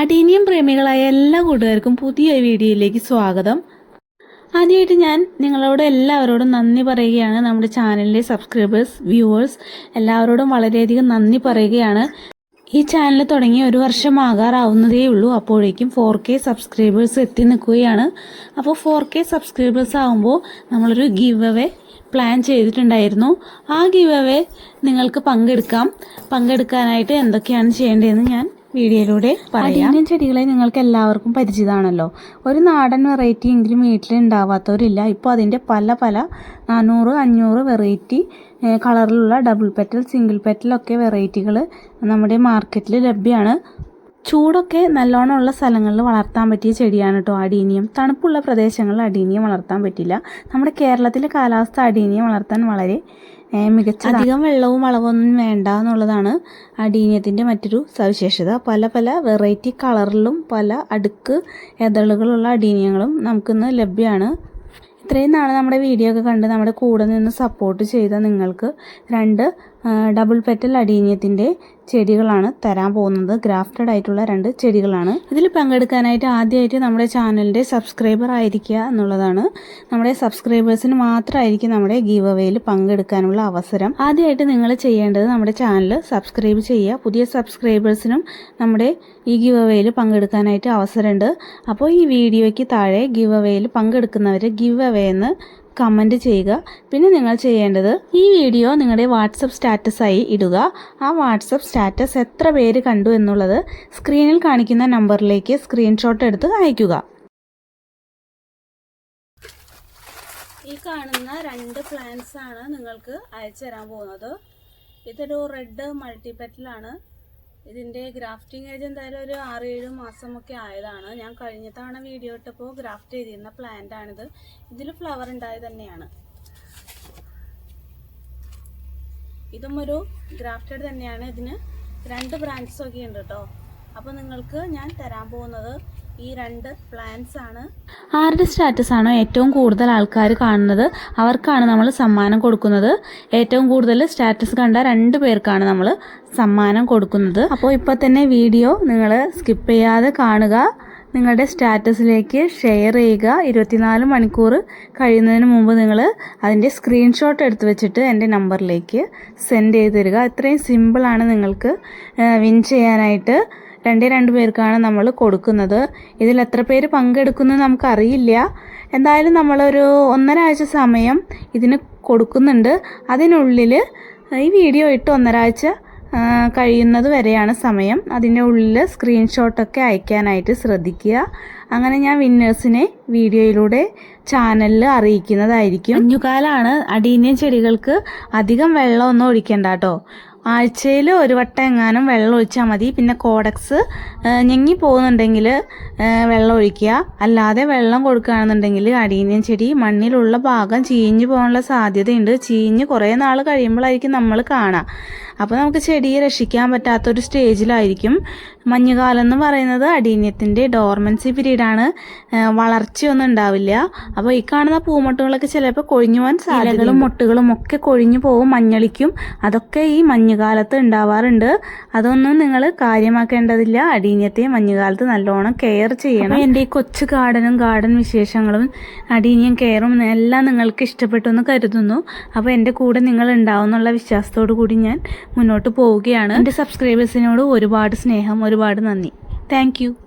Adenium പ്രേമികളായ എല്ലാ കൂട്ടുകാർക്കും പുതിയ വീഡിയോയിലേക്ക് സ്വാഗതം. ആദ്യമായിട്ട് ഞാൻ നിങ്ങളോട് എല്ലാവരോടും നന്ദി പറയുകയാണ്. നമ്മുടെ ചാനലിലെ സബ്സ്ക്രൈബേഴ്സ് വ്യൂവേഴ്സ് എല്ലാവരോടും വളരെയധികം നന്ദി പറയുകയാണ്. ഈ ചാനൽ തുടങ്ങി ഒരു വർഷമാകാറാവുന്നതേ ഉള്ളൂ അപ്പോഴേക്കും ഫോർ കെ സബ്സ്ക്രൈബേഴ്സ് എത്തി നിൽക്കുകയാണ്. അപ്പോൾ ഫോർ കെ സബ്സ്ക്രൈബേഴ്സ് ആകുമ്പോൾ നമ്മളൊരു ഗിവ് അവേ പ്ലാൻ ചെയ്തിട്ടുണ്ടായിരുന്നു. ആ ഗിവ് അവേ നിങ്ങൾക്ക് പങ്കെടുക്കാം. പങ്കെടുക്കാനായിട്ട് എന്തൊക്കെയാണ് ചെയ്യേണ്ടതെന്ന് ഞാൻ വീഡിയോയിലൂടെ പറയാം. ചെടികളെ നിങ്ങൾക്ക് എല്ലാവർക്കും പരിചിതമാണല്ലോ. ഒരു നാടൻ വെറൈറ്റി എങ്കിലും വീട്ടിൽ ഉണ്ടാവാത്തവരില്ല ഇപ്പോൾ അതിന്റെ പല പല നാനൂറ് അഞ്ഞൂറ് വെറൈറ്റി കളറിലുള്ള ഡബിൾ പെറ്റൽ സിംഗിൾ പെറ്റലൊക്കെ വെറൈറ്റികൾ നമ്മുടെ മാർക്കറ്റിൽ ലഭ്യമാണ്. ചൂടൊക്കെ നല്ലോണം ഉള്ള സ്ഥലങ്ങളിൽ വളർത്താൻ പറ്റിയ ചെടിയാണ് കേട്ടോ അടീനിയം. തണുപ്പുള്ള പ്രദേശങ്ങളിൽ അടീനിയം വളർത്താൻ പറ്റില്ല. നമ്മുടെ കേരളത്തിലെ കാലാവസ്ഥ അടീനിയം വളർത്താൻ വളരെ മികച്ച അധികം വെള്ളവും വളവൊന്നും വേണ്ട എന്നുള്ളതാണ് അടീനിയത്തിന്റെ മറ്റൊരു സവിശേഷത. പല പല വെറൈറ്റി കളറിലും പല അടുക്ക് എതളുകളുള്ള അടീനിയങ്ങളും നമുക്കിന്ന് ലഭ്യമാണ് ഇത്രയും നാൾ നമ്മുടെ വീഡിയോ ഒക്കെ കണ്ട് നമ്മുടെ കൂടെ നിന്ന് സപ്പോർട്ട് ചെയ്ത നിങ്ങൾക്ക് രണ്ട് ഡബിൾ പെറ്റൽ അടീനിയത്തിന്റെ ചെടികളാണ് തരാൻ പോകുന്നത്. ഗ്രാഫ്റ്റഡ് ആയിട്ടുള്ള രണ്ട് ചെടികളാണ്. ഇതിൽ പങ്കെടുക്കാനായിട്ട് ആദ്യമായിട്ട് നമ്മുടെ ചാനലിന്റെ സബ്സ്ക്രൈബർ ആയിരിക്കുക എന്നുള്ളതാണ്. നമ്മുടെ സബ്സ്ക്രൈബേഴ്സിന് മാത്രമായിരിക്കും നമ്മുടെ ഗീവ് അവയിൽ പങ്കെടുക്കാനുള്ള അവസരം. ആദ്യമായിട്ട് നിങ്ങൾ ചെയ്യേണ്ടത് നമ്മുടെ ചാനൽ സബ്സ്ക്രൈബ് ചെയ്യുക. പുതിയ സബ്സ്ക്രൈബേഴ്സിനും നമ്മുടെ ഈ ഗീവ് അവയിൽ പങ്കെടുക്കാനായിട്ട് അവസരമുണ്ട്. അപ്പോൾ ഈ വീഡിയോയ്ക്ക് താഴെ ഗീവ് അവയിൽ പങ്കെടുക്കുന്നവർ ഗീവ് അവേ എന്ന് കമന്റ് ചെയ്യുക. പിന്നെ നിങ്ങൾ ചെയ്യേണ്ടത് ഈ വീഡിയോ നിങ്ങളുടെ വാട്സപ്പ് സ്റ്റാറ്റസായി ഇടുക. ആ വാട്സപ്പ് സ്റ്റാറ്റസ് എത്ര പേര് കണ്ടു എന്നുള്ളത് സ്ക്രീനിൽ കാണിക്കുന്ന നമ്പറിലേക്ക് സ്ക്രീൻഷോട്ട് എടുത്ത് അയയ്ക്കുക ഈ കാണുന്ന രണ്ട് പ്ലാന്റ്സ് ആണ് നിങ്ങൾക്ക് അയച്ചു തരാൻ പോകുന്നത് ഇതൊരു റെഡ് മൾട്ടിപെറ്റലാണ് ഇതിന്റെ ഗ്രാഫ്റ്റിംഗ് ഏജ് എന്തായാലും ഒരു ആറ് ഏഴ് മാസമൊക്കെ ആയതാണ്. ഞാൻ കഴിഞ്ഞ തവണ വീഡിയോ ഇട്ടപ്പോൾ ഗ്രാഫ്റ്റ് ചെയ്തിരുന്ന പ്ലാന്റ് ആണിത്. ഇതിൽ ഫ്ലവർ ഉണ്ടായത് തന്നെയാണ്. ഇതും ഒരു ഗ്രാഫ്റ്റഡ് തന്നെയാണ്. ഇതിന് രണ്ട് ബ്രാഞ്ചസ് ഒക്കെ ഉണ്ട് കേട്ടോ അപ്പോൾ നിങ്ങൾക്ക് ഞാൻ തരാൻ പോകുന്നത് ഈ രണ്ട് പ്ലാൻസ് ആണ്. ആരുടെ സ്റ്റാറ്റസ് ആണോ ഏറ്റവും കൂടുതൽ ആൾക്കാർ കാണുന്നത്? അവർക്കാണ് നമ്മൾ സമ്മാനം കൊടുക്കുന്നത്. ഏറ്റവും കൂടുതൽ സ്റ്റാറ്റസ് കണ്ട രണ്ട് പേർക്കാണ് നമ്മൾ സമ്മാനം കൊടുക്കുന്നത്. അപ്പോൾ ഇപ്പോൾ തന്നെ വീഡിയോ നിങ്ങൾ സ്കിപ്പ് ചെയ്യാതെ കാണുക. നിങ്ങളുടെ സ്റ്റാറ്റസിലേക്ക് ഷെയർ ചെയ്യുക. ഇരുപത്തിനാല് മണിക്കൂർ കഴിയുന്നതിന് മുമ്പ് നിങ്ങൾ അതിന്റെ സ്ക്രീൻഷോട്ട് എടുത്ത് വെച്ചിട്ട് എന്റെ നമ്പറിലേക്ക് സെൻഡ് ചെയ്ത് തരിക. ഇത്രയും സിമ്പിളാണ് നിങ്ങൾക്ക് വിൻ ചെയ്യാനായിട്ട്. രണ്ടേ രണ്ട് പേർക്കാണ് നമ്മൾ കൊടുക്കുന്നത്. ഇതിൽ എത്ര പേര് പങ്കെടുക്കുന്നത് നമുക്കറിയില്ല. എന്തായാലും നമ്മളൊരു ഒന്നര ആഴ്ച സമയം ഇതിന് കൊടുക്കുന്നുണ്ട്. അതിനുള്ളിൽ ഈ വീഡിയോ ഇട്ട് ഒന്നരാഴ്ച കഴിയുന്നത് വരെയാണ് സമയം. അതിന്റെ ഉള്ളിൽ സ്ക്രീൻഷോട്ടൊക്കെ അയക്കാനായിട്ട് ശ്രദ്ധിക്കുക. അങ്ങനെ ഞാൻ വിന്നേഴ്സിനെ വീഡിയോയിലൂടെ ചാനലിൽ അറിയിക്കുന്നതായിരിക്കും. മഞ്ഞുകാലാണ് അടീനിയൻ ചെടികൾക്ക് അധികം വെള്ളമൊന്നും ഒഴിക്കേണ്ട കേട്ടോ. ആഴ്ചയിൽ ഒരു വട്ടം എങ്ങാനും വെള്ളം ഒഴിച്ചാൽ മതി. പിന്നെ കോഡക്സ് ഞെങ്ങി പോകുന്നുണ്ടെങ്കിൽ വെള്ളം ഒഴിക്കുക. അല്ലാതെ വെള്ളം കൊടുക്കുകയാണെന്നുണ്ടെങ്കിൽ അടീനിയൻ ചെടി മണ്ണിലുള്ള ഭാഗം ചീഞ്ഞു പോകാനുള്ള സാധ്യതയുണ്ട്. ചീഞ്ഞ് കുറേ നാൾ കഴിയുമ്പോഴായിരിക്കും നമ്മൾ കാണാം. അപ്പോൾ നമുക്ക് ചെടിയെ രക്ഷിക്കാൻ പറ്റാത്ത ഒരു സ്റ്റേജിലായിരിക്കും മഞ്ഞുകാലം എന്ന് പറയുന്നത്. അടീന്യത്തിന്റെ ഡോർമൻസി പീരീഡാണ്. വളർച്ചയൊന്നും ഉണ്ടാവില്ല. അപ്പോൾ ഈ കാണുന്ന പൂമൊട്ടുകളൊക്കെ ചിലപ്പോൾ കൊഴിഞ്ഞു പോകാൻ സാധ്യതകളും മൊട്ടുകളും ഒക്കെ കൊഴിഞ്ഞു പോകും മഞ്ഞളിക്കും. അതൊക്കെ ഈ മഞ്ഞുകാലത്ത് ഉണ്ടാവാറുണ്ട്. അതൊന്നും നിങ്ങൾ കാര്യമാക്കേണ്ടതില്ല. അടീന്യത്തെ മഞ്ഞുകാലത്ത് നല്ലോണം കെയർ ചെയ്യണം. എന്റെ ഈ കൊച്ചു ഗാർഡനും ഗാർഡൻ വിശേഷങ്ങളും അടീനിയം കെയറും എല്ലാം നിങ്ങൾക്ക് ഇഷ്ടപ്പെട്ടു എന്ന് കരുതുന്നു. അപ്പോൾ എന്റെ കൂടെ നിങ്ങൾ ഉണ്ടാവും എന്നുള്ള വിശ്വാസത്തോടു കൂടി ഞാൻ മുന്നോട്ട് പോവുകയാണ്. എന്റെ സബ്സ്ക്രൈബേഴ്സിനോട് ഒരുപാട് സ്നേഹം ഒരുപാട് നന്ദി. താങ്ക്